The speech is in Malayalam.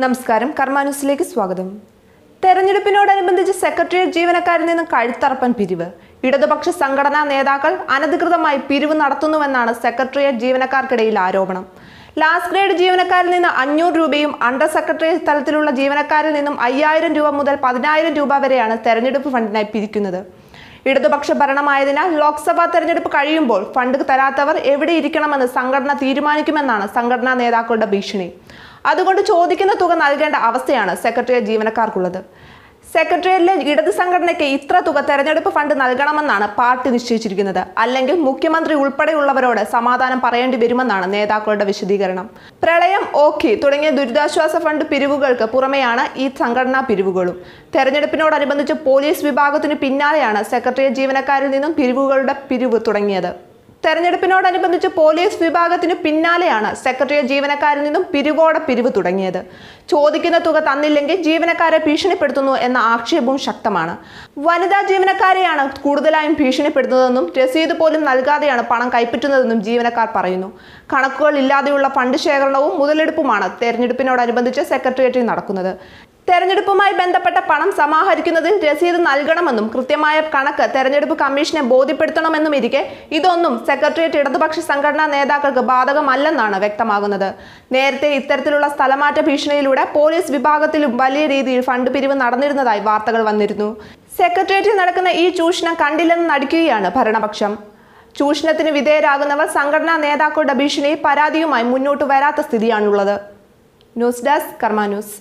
നമസ്കാരം കർമാനുസിലേക്ക് സ്വാഗതം. തെരഞ്ഞെടുപ്പിനോടനുബന്ധിച്ച് സെക്രട്ടേറിയറ്റ് ജീവനക്കാരിൽ നിന്ന് കഴുത്തറപ്പൻ പിരിവ്. ഇടതുപക്ഷ സംഘടനാ നേതാക്കൾ അനധികൃതമായി പിരിവ് നടത്തുന്നുവെന്നാണ് സെക്രട്ടേറിയറ്റ് ജീവനക്കാർക്കിടയിൽ ആരോപണം. ലാസ്റ്റ് ഗ്രേഡ് ജീവനക്കാരിൽ നിന്ന് അഞ്ഞൂറ് രൂപയും അണ്ടർ സെക്രട്ടേറിയറ്റ് തലത്തിലുള്ള ജീവനക്കാരിൽ നിന്നും അയ്യായിരം രൂപ മുതൽ പതിനായിരം രൂപ വരെയാണ് തെരഞ്ഞെടുപ്പ് ഫണ്ടിനായി പിരിക്കുന്നത്. ഇടതുപക്ഷ ഭരണമായതിനാൽ ലോക്സഭാ തെരഞ്ഞെടുപ്പ് കഴിയുമ്പോൾ ഫണ്ട് തരാത്തവർ എവിടെ ഇരിക്കണമെന്ന് സംഘടന തീരുമാനിക്കുമെന്നാണ് സംഘടനാ നേതാക്കളുടെ ഭീഷണി. അതുകൊണ്ട് ചോദിക്കുന്ന തുക നൽകേണ്ട അവസ്ഥയാണ് സെക്രട്ടേറിയറ്റ് ജീവനക്കാർക്കുള്ളത്. സെക്രട്ടേറിയറ്റിലെ ഇടത് സംഘടനയ്ക്ക് ഇത്ര തുക തെരഞ്ഞെടുപ്പ് ഫണ്ട് നൽകണമെന്നാണ് പാർട്ടി നിശ്ചയിച്ചിരിക്കുന്നത്. അല്ലെങ്കിൽ മുഖ്യമന്ത്രി ഉൾപ്പെടെയുള്ളവരോട് സമാധാനം പറയേണ്ടി വരുമെന്നാണ് നേതാക്കളുടെ വിശദീകരണം. പ്രളയം ഓഖി തുടങ്ങിയ ദുരിതാശ്വാസ ഫണ്ട് പിരിവുകൾക്ക് പുറമെയാണ് ഈ സംഘടനാ പിരിവുകളും. തെരഞ്ഞെടുപ്പിനോടനുബന്ധിച്ച് പോലീസ് വിഭാഗത്തിന് പിന്നാലെയാണ് സെക്രട്ടേറിയറ്റ് ജീവനക്കാരിൽ നിന്നും പിരിവുകളുടെ പിരിവ് തുടങ്ങിയത്. തെരഞ്ഞെടുപ്പിനോടനുബന്ധിച്ച് പോലീസ് വിഭാഗത്തിനു പിന്നാലെയാണ് സെക്രട്ടേറിയറ്റ് ജീവനക്കാരിൽ നിന്നും പിരിവോടെ പിരിവ് തുടങ്ങിയത്. ചോദിക്കുന്ന തുക തന്നില്ലെങ്കിൽ ജീവനക്കാരെ ഭീഷണിപ്പെടുത്തുന്നു എന്ന ആക്ഷേപവും ശക്തമാണ്. വനിതാ ജീവനക്കാരെയാണ് കൂടുതലായും ഭീഷണിപ്പെടുത്തുന്നതെന്നും രസീത് പോലും നൽകാതെയാണ് പണം കൈപ്പറ്റുന്നതെന്നും ജീവനക്കാർ പറയുന്നു. കണക്കുകൾ ഇല്ലാതെയുള്ള ഫണ്ട് ശേഖരണവും മുതലെടുപ്പുമാണ് തെരഞ്ഞെടുപ്പിനോടനുബന്ധിച്ച് സെക്രട്ടേറിയറ്റിൽ നടക്കുന്നത്. തെരഞ്ഞെടുപ്പുമായി ബന്ധപ്പെട്ട പണം സമാഹരിക്കുന്നതിൽ രസീത് നൽകണമെന്നും കൃത്യമായ കണക്ക് തെരഞ്ഞെടുപ്പ് കമ്മീഷനെ ബോധ്യപ്പെടുത്തണമെന്നും ഇരിക്കെ ഇതൊന്നും സെക്രട്ടേറിയറ്റ് ഇടതുപക്ഷ സംഘടനാ നേതാക്കൾക്ക് ബാധകമല്ലെന്നാണ് വ്യക്തമാകുന്നത്. നേരത്തെ ഇത്തരത്തിലുള്ള സ്ഥലമാറ്റ ഭീഷണിയിലൂടെ പോലീസ് വിഭാഗത്തിലും വലിയ രീതിയിൽ ഫണ്ട് പിരിവ് നടന്നിരുന്നതായി വാർത്തകൾ വന്നിരുന്നു. സെക്രട്ടേറിയറ്റിൽ നടക്കുന്ന ഈ ചൂഷണം കണ്ടില്ലെന്ന് നടിക്കുകയാണ് ഭരണപക്ഷം. ചൂഷണത്തിന് വിധേയരാകുന്നവർ സംഘടനാ നേതാക്കളുടെ ഭീഷണിയിൽ പരാതിയുമായി മുന്നോട്ട് വരാത്ത സ്ഥിതിയാണുള്ളത്. News desk Karma news.